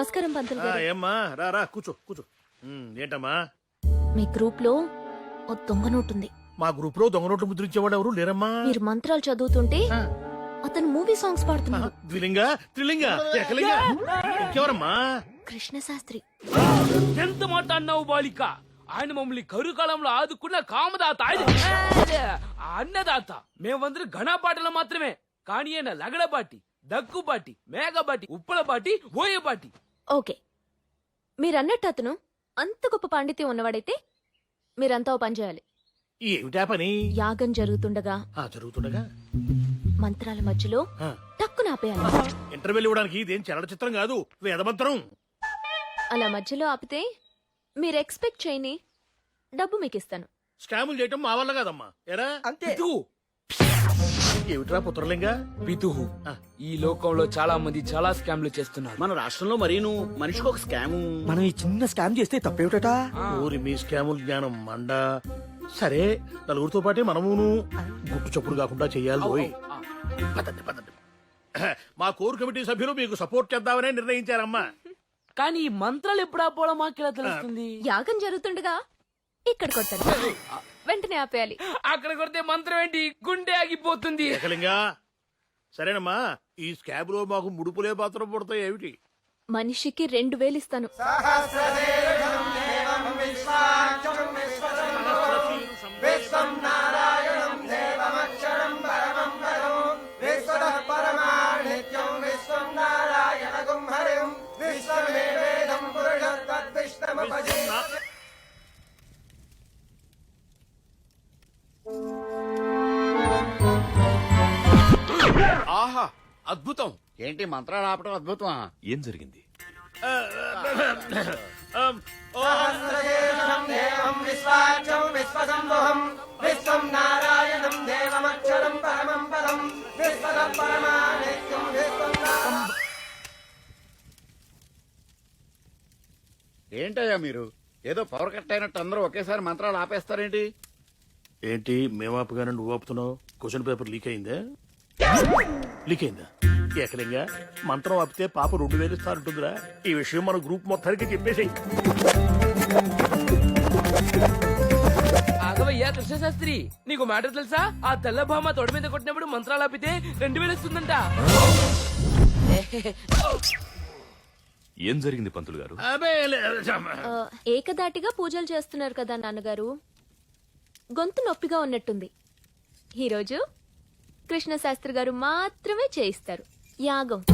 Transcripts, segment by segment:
నమస్కారం పంతులు ఆ, గారు. ఏమ్మా? రా రా కూర్చో కూర్చో. ఉమ్, ఏంటమ్మా? మీ గ్రూప్లో ఓ దొంగ నోట్ ఉంది మా గ్రూప్లో దొంగ నోట్లు ముద్రించేవాడు ఎవరు? లేరమ్మా. మీరు మంత్రాలు చదువుతుంటే ఆ. అతను మూవీ సాంగ్స్ ఆ, పాడుతున్నాడు. ద్విలింగ త్రిలింగ ఏకలింగ. ఇంకెవరమ్మా? కృష్ణ శాస్త్రి ఎంత మాట అన్నావు బాలిక ఆయన మమ్మల్ని కరుకాలంలో ఆదుకున్న కామదాత. ఆయన అదే, అన్నదాత. మేమందరం ఘనపాటలు మాత్రమే. కానీ ఆయన లగడబాటి దగ్గుబాటి మేఘబాటి ఉప్పలబాటి ఓయబాటి ఓకే. మీరన్నట్టు అతను అంత గొప్ప పాండిత్యం ఉన్నవాడైతే మీరంతా ఓ పని చేయాలి. ఏమిటా పని? యాగం జరుగుతుండగా ఆ జరుగుతుండగా? మంత్రాల మధ్యలో ఆ, టక్కున ఆపేయాలి. ఇంటర్వెల్ ఇవ్వడానికి ఇదేం చలన చిత్రం కాదు వేదమంత్రం. అలా మధ్యలో ఆపితే మీరు ఎక్స్పెక్ట్ చేయని డబ్బు మీకు ఇస్తాను స్కాములు చేయటం మా వల్ల కాదమ్మా. ఎరా? పితుహు ఏమిట్రా పుత్రలింగ? పితుహు ఆ. ఈ లోకంలో చాలా మంది చాలా స్కామ్లు చేస్తున్నారు. మన రాష్ట్రంలో మరీను మనిషికి ఒక స్కాము. మనం ఈ చిన్న స్కామ్ చేస్తే తప్పేమిటట? ఊరి మీ స్కాముల జ్ఞానం మండ. సరే నలుగురితో పాటే మనమును గుట్టు చప్పుడు కాకుండా చెయ్యాలి పోయి. పదండి పదండి. మా కోర్ కమిటీ సభ్యులు మీకు సపోర్ట్ చేద్దామనే నిర్ణయించారమ్మా. కానీ ఈ మంత్రాలు ఎప్పుడు ఆపోవడం మాకెలా తెలుస్తుంది? యాగం జరుగుతుండగా ఇక్కడ కొట్టాను వెంటనే ఆపేయాలి. అక్కడ కొడితే మంత్రం ఏంటి? గుండె ఆగిపోతుంది. ఏకలింగా సరేనమ్మా ఈ స్కాబ్లో మాకు ముడుపులే పాత్ర పడతాయి ఏమిటి? మనిషికి రెండు వేలు ఇస్తాను. ఆహా అద్భుతం. ఏంటి మంత్రాలు ఆపటం అద్భుతమా? ఏం జరిగింది? ఏంటయ్యా మీరు? ఏదో పవర్ కట్ అయినట్టు అందరూ ఒకేసారి మంత్రాలు ఆపేస్తారేంటి? ఏంటి మేమాపుగానే నువ్వు ఆపుతున్నావు? క్వశ్చన్ పేపర్ లీక్ అయిందా? లీక్ అయిందా ఏకలింగా మంత్రం ఆపితే పాప రెండు వేలు ఇస్తారంటుందిరా ఈ విషయం మన గ్రూప్ మొత్తానికి చెప్పేసి ఆగవయ్యా కృష్ణశాస్త్రి నీకు మ్యాటర్ తెలుసా? ఆ తెల్ల భామ తొడ మీద కొట్టినప్పుడు మంత్రాలు ఆపితే రెండు వేలు వస్తుందంట ఏం జరిగింది పంతులు గారు? అబే ఆ, ఏకదాటిగా పూజలు చేస్తున్నారు కదా నాన్నగారు. గొంతు నొప్పిగా ఉన్నట్టుంది. ఈరోజు కృష్ణ శాస్త్రి గారు మాత్రమే చేయిస్తారు. యాగం.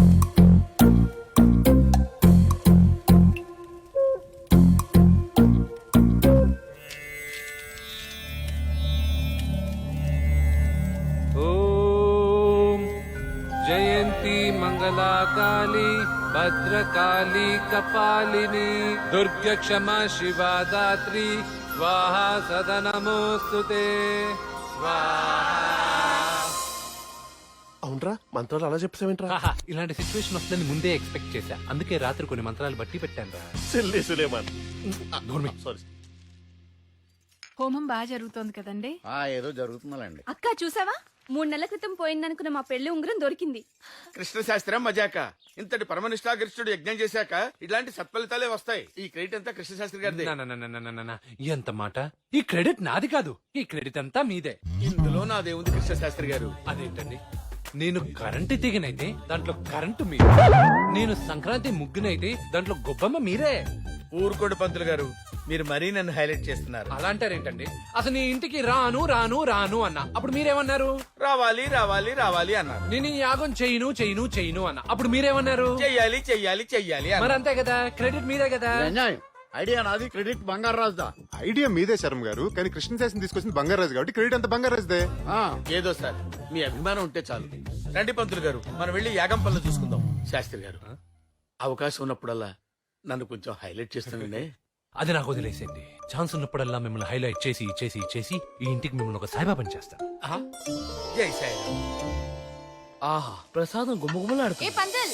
జయంతి మంగళాకాళి భద్రకాళి కపాలిని దుర్గక్షమ శివాదాత్రి స్వాహా సదనమోస్తుతే. స్వాహా అవునరా మంత్రాలు అలా చెప్తావేంట్రా ఆహా, ఇలాంటి సిచ్యువేషన్ వస్తుందని ముందే ఎక్స్పెక్ట్ చేశా. అందుకే రాత్రి కొన్ని మంత్రాలు బట్టి పెట్టాను రా సిల్లీ సులేమాన్. సారీ హోమం బాగా జరుగుతోంది కదండి? ఆ ఏదో జరుగుతుందండి అక్క చూసావా? మూడు నెలల క్రితం పోయిందనుకున్న మా పెళ్ళి ఉంగరం దొరికింది. కృష్ణ శాస్త్రం మజాక. ఇంతటి పరమనిష్టాగరిష్ఠుడు యజ్ఞం చేశాక ఇలాంటి సత్ఫలితాలే వస్తాయి. ఈ క్రెడిట్ అంతా కృష్ణ శాస్త్రి గారిదే. నా, నా, నా, నా, నా, నా, నా. ఎంత మాట? ఈ క్రెడిట్ నాది కాదు. ఈ క్రెడిట్ అంతా మీదే. ఇందులో నాదేముంది కృష్ణ శాస్త్రి గారు? అదేంటండి? నేను కరెంటు తీగనైతే దాంట్లో కరెంటు మీరు. నేను సంక్రాంతి ముగ్గునైతే దాంట్లో గొబ్బమ్మ మీరే. ఊరుకోడు పంతులు గారు. మీరు మరీ నన్ను హైలైట్ చేస్తున్నారు. అలా అంటారేంటండి అసలు నీ ఇంటికి రాను రాను రాను అన్న. అప్పుడు మీరేమన్నారు? రావాలి రావాలి రావాలి అన్నారు. నేను ఈ యాగం చేయను చేయను చేయను అన్న. అప్పుడు మీరేమన్నారు? చెయ్యాలి చెయ్యాలి చెయ్యాలి మరి అన్నారు. అంతే కదా? క్రెడిట్ మీదే కదా? అన్యాయం ఐడియా నాది క్రెడిట్ బంగారు రాజుదా? ఐడియా మీదే శర్మ గారు కానీ కృష్ణశాస్త్రి తీసుకొచ్చింది బంగారాజు కాబట్టి క్రెడిట్ అంతా బంగారాజుదే ఆ, ఏదో సార్. మీ అభిమానం ఉంటే చాలు రండి పంతులు గారు మనం వెళ్ళి యాగం పనులు చూసుకుందాం శాస్త్రి గారు అవకాశం ఉన్నప్పుడల్లా నన్ను కొంచెం హైలైట్ చేస్తానండి అది నాకు వదిలేసేయండి ఛాన్స్ ఉన్నప్పుడల్లా మిమ్మల్ని హైలైట్ చేసి చేసి చేసి ఈ ఇంటికి మిమ్మల్ని ఒక సాయిబాబాని చేస్తాను ఆహా. జై సాయి ఆహా ప్రసాదం గుమ్మగుమ్మలాడుతుంది ఏ పంతుల్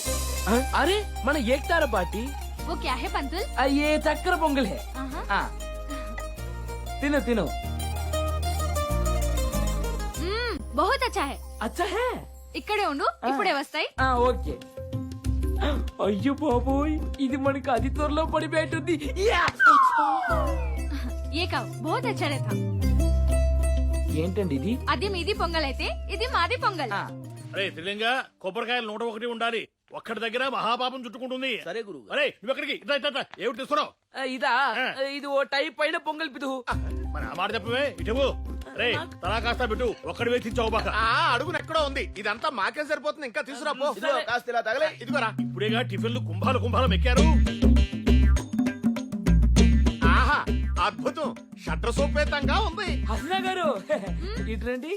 అరే మన ఏక్తార పార్టీ वो क्या है पंतुल అయ్యే చక్కెర పొంగలే ఆ. తిను తిను బహుత్ అచ్చా అచ్చా హే ఇక్కడే ఉండు ఇప్పుడే వస్తాయి ఓకే అయ్యో బాబోయ్ ఇది మనకి అది త్వరలో పడిపోయేటుంది ఏ కావు బహుత్ అచ్చా ఏంటండి ఇది అది మీది పొంగల్ అయితే ఇది మాది పొంగల్ అరే త్రిలింగ కొబ్బరికాయలు నూట ఒకటి ఉండాలి ఒక్కడి దగ్గర మహాపాపం చుట్టుకుంటుంది సరే గురువు అరే నువ్వు ఎక్కడికి ఇట్లా ఏమిటి తీసుకున్నావు ఇదా ఇది ఓ టైప్ పైన పొంగల్ పిదు మరి ఆ మాట చెప్పవే ఇటు రే తలా కాస్త పెట్టు. ఒక్కడి వేసించావు బాక ఆ అడుగున ఎక్కడో ఉంది. ఇదంతా మాకేం సరిపోతుంది? ఇంకా తీసుకురా పో. కాస్త ఇలా తగలే. ఇదిగోరా. ఇప్పుడేగా టిఫిన్లు కుంభాలు కుంభాలు ఎక్కారు ఆహా అద్భుతం. షట్ర సోపేతంగా ఉంది. హసనా గారు ఇట్రండి.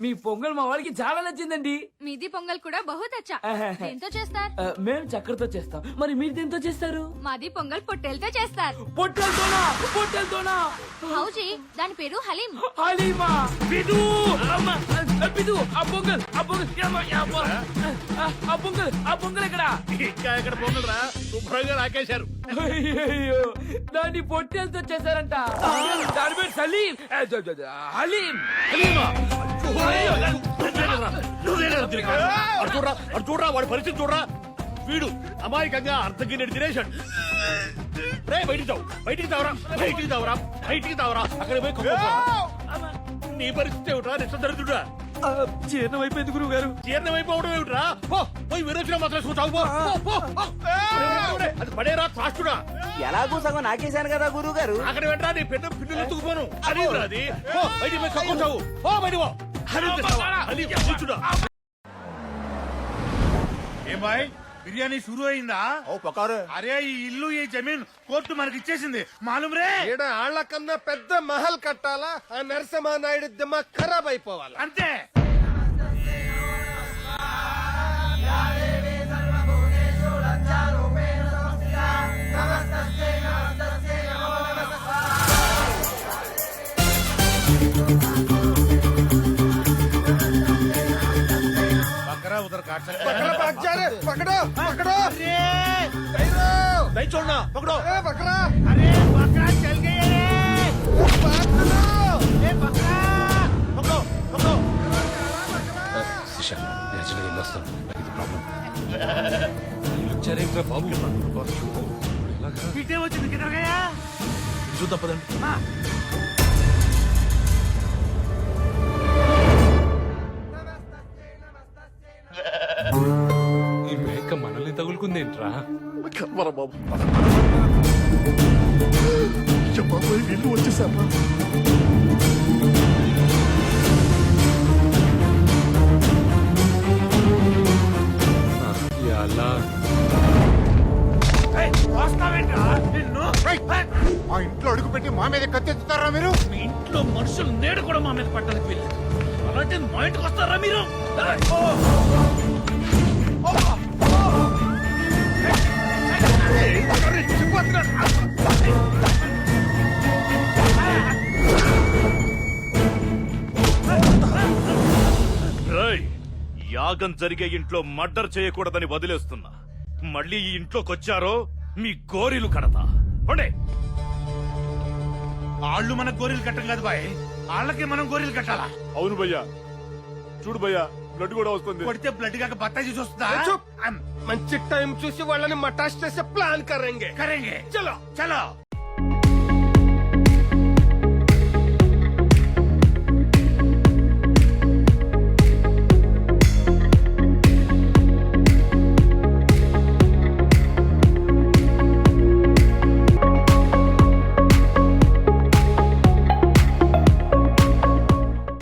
మీ పొంగల్ మా వాడికి చాలా నచ్చిందండి. మీది పొంగల్ కూడా బహుత్ అచ్చా దేంతో చేస్తారు? మేము చక్కెరతో చేస్తాం. మరి మీరు దేంతో చేస్తారు? మాది పొంగల్ పొట్టేలతో చేస్తారు. పొట్టెలతోనా? పొట్టెలతోనా? హౌజీ దాని పేరు హలీం. హలీమా? పిదు అమ్మ, ఆ, పిదు ఆ పొంగల్ ఆ పొంగల్. ఆ, ఆ పొంగల్ ఆ పొంగల్ ఎక్కడ? ఇంకా ఎక్కడ పోగలరా? శుభ్రంగా రాకేశారు అయ్యయ్యో దాన్ని పొట్టెలతో చేశారంట. దాని పేరు సలీం. హలీం. హలీమా! చూడరా అటు చూడరా వాడి పరిస్థితి చూడరా. వీడు అమాయకంగా అర్ధగిన్నెడు తినేశాడు. రే బయటికి తావు బయటికి తావరా బయటికి తావరా బయటికి తావరా. అక్కడ పోయి? నీ పరిస్థితి ఏమిట్రా నిష్ట దరిద్రుడా? జీర్ణం అయిపోయింది గురువు గారు జీర్ణమైపోవడం ఏమిట్రా? పో పోయి విరోచన మాత్రం చూసావు పో పో, పో, పో. అది పడేరా త్రాష్టుడా ఎలాగూ సగం నాకేశాను కదా గురువు గారు అక్కడ వెంటరా నీ పెద్ద పిల్లలు ఎత్తుకుపోను అది అది. పో బయటికి పోయి కక్కుంటావు పో బయట పో. ఏ బాయ్ బిర్యానీ షురూ అయిందా? ఓ పకారు. అరే ఈ ఇల్లు ఈ జమీన్ కోర్టు మనకి ఇచ్చేసింది మాలూమ్ రే ఈడ ఆళ్ళకన్నా పెద్ద మహల్ కట్టాలా? ఆ నరసింహ నాయుడు దిమ్మ ఖరాబ్ అయిపోవాలి? అంతే. Thank you. పక్కన పార్క్ చేయాలి పక్కడో పక్కడో దయ చూడనా? పక్కడో పక్కరా అరే పక్కరా చల్ గయే బాబు. ఇటే వచ్చింది కింద చూద్దాం పదండి. మనల్ని తగులుకుందేంట్రా? బాబు బాబోయ్ వీళ్ళు వచ్చేసారా ఎలా మా ఇంట్లో అడుగు పెట్టి మా మీద కత్తెత్తుతారా మీరు? మీ ఇంట్లో మనుషులు నేడు కూడా మా మీద పడ్డది పిల్ల. అలాంటి మా ఇంటికి వస్తారా మీరు? యాగం జరిగే ఇంట్లో మర్డర్ చేయకూడదని వదిలేస్తున్నా. మళ్ళీ ఈ ఇంట్లోకొచ్చారో మీ గోరీలు కడతా. పండే. వాళ్ళు మన గోరీలు కట్టం కాదు బాయ్. వాళ్ళకి మనం గోరీలు కట్టాలా? అవును భయ్యా. చూడు భయ్యా బ్లడ్ కూడా వస్తుంది. కొడితే బ్లడ్ కాక బత్తాయి చూస్తుందా మంచి టైం చూసి వాళ్ళని మటాష్ చేసే ప్లాన్ కరెంగే. కరేంగే. చలో. చలో.